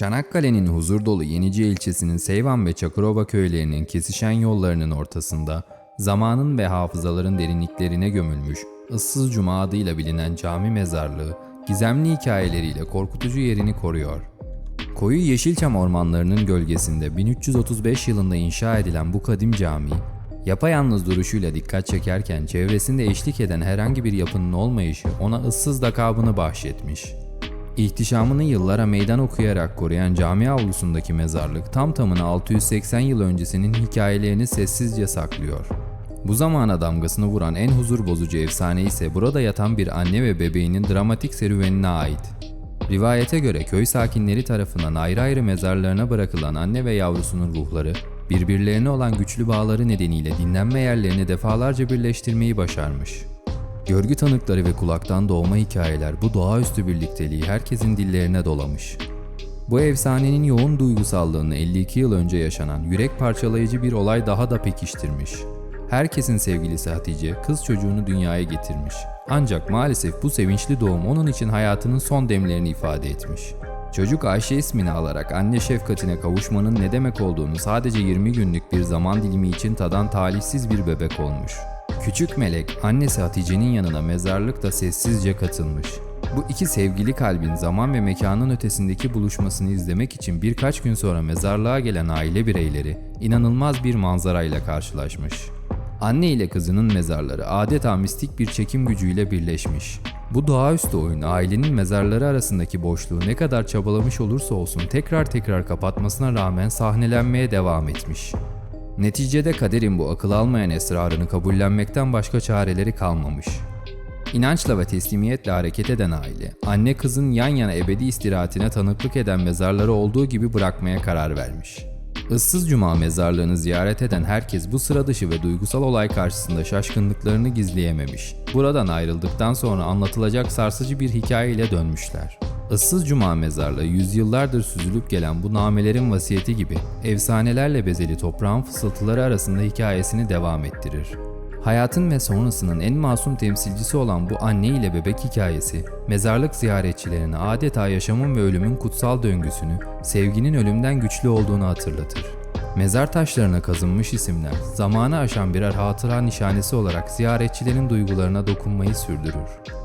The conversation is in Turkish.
Çanakkale'nin huzur dolu Yenice ilçesinin Seyvan ve Çakırova köylerinin kesişen yollarının ortasında zamanın ve hafızaların derinliklerine gömülmüş ıssız cuma adıyla bilinen cami mezarlığı gizemli hikayeleriyle korkutucu yerini koruyor. Koyu Yeşilçam ormanlarının gölgesinde 1335 yılında inşa edilen bu kadim cami, yapayalnız duruşuyla dikkat çekerken çevresinde eşlik eden herhangi bir yapının olmayışı ona ıssız lakabını bahşetmiş. İhtişamını yıllara meydan okuyarak koruyan cami avlusundaki mezarlık tam tamına 680 yıl öncesinin hikayelerini sessizce saklıyor. Bu zamana damgasını vuran en huzur bozucu efsane ise burada yatan bir anne ve bebeğinin dramatik serüvenine ait. Rivayete göre köy sakinleri tarafından ayrı ayrı mezarlarına bırakılan anne ve yavrusunun ruhları, birbirlerine olan güçlü bağları nedeniyle dinlenme yerlerini defalarca birleştirmeyi başarmış. Görgü tanıkları ve kulaktan doğma hikayeler bu doğaüstü birlikteliği herkesin dillerine dolamış. Bu efsanenin yoğun duygusallığını 52 yıl önce yaşanan yürek parçalayıcı bir olay daha da pekiştirmiş. Herkesin sevgilisi Hatice kız çocuğunu dünyaya getirmiş. Ancak maalesef bu sevinçli doğum onun için hayatının son demlerini ifade etmiş. Çocuk Ayşe ismini alarak anne şefkatine kavuşmanın ne demek olduğunu sadece 20 günlük bir zaman dilimi için tadan talihsiz bir bebek olmuş. Küçük melek annesi Hatice'nin yanına mezarlıkta sessizce katılmış. Bu iki sevgili kalbin zaman ve mekanın ötesindeki buluşmasını izlemek için birkaç gün sonra mezarlığa gelen aile bireyleri inanılmaz bir manzarayla karşılaşmış. Anne ile kızının mezarları adeta mistik bir çekim gücüyle birleşmiş. Bu doğaüstü oyun ailenin mezarları arasındaki boşluğu ne kadar çabalamış olursa olsun tekrar tekrar kapatmasına rağmen sahnelenmeye devam etmiş. Neticede kaderin bu akıl almayan esrarını kabullenmekten başka çareleri kalmamış. İnançla ve teslimiyetle hareket eden aile, anne kızın yan yana ebedi istirahatine tanıklık eden mezarları olduğu gibi bırakmaya karar vermiş. Issız Cuma mezarlığını ziyaret eden herkes bu sıra dışı ve duygusal olay karşısında şaşkınlıklarını gizleyememiş. Buradan ayrıldıktan sonra anlatılacak sarsıcı bir hikaye ile dönmüşler. Issız Cuma mezarlığı yüzyıllardır süzülüp gelen bu namelerin vasiyeti gibi efsanelerle bezeli toprağın fısıltıları arasında hikayesini devam ettirir. Hayatın ve sonrasının en masum temsilcisi olan bu anne ile bebek hikayesi, mezarlık ziyaretçilerine adeta yaşamın ve ölümün kutsal döngüsünü, sevginin ölümden güçlü olduğunu hatırlatır. Mezar taşlarına kazınmış isimler, zamanı aşan birer hatıra nişanesi olarak ziyaretçilerin duygularına dokunmayı sürdürür.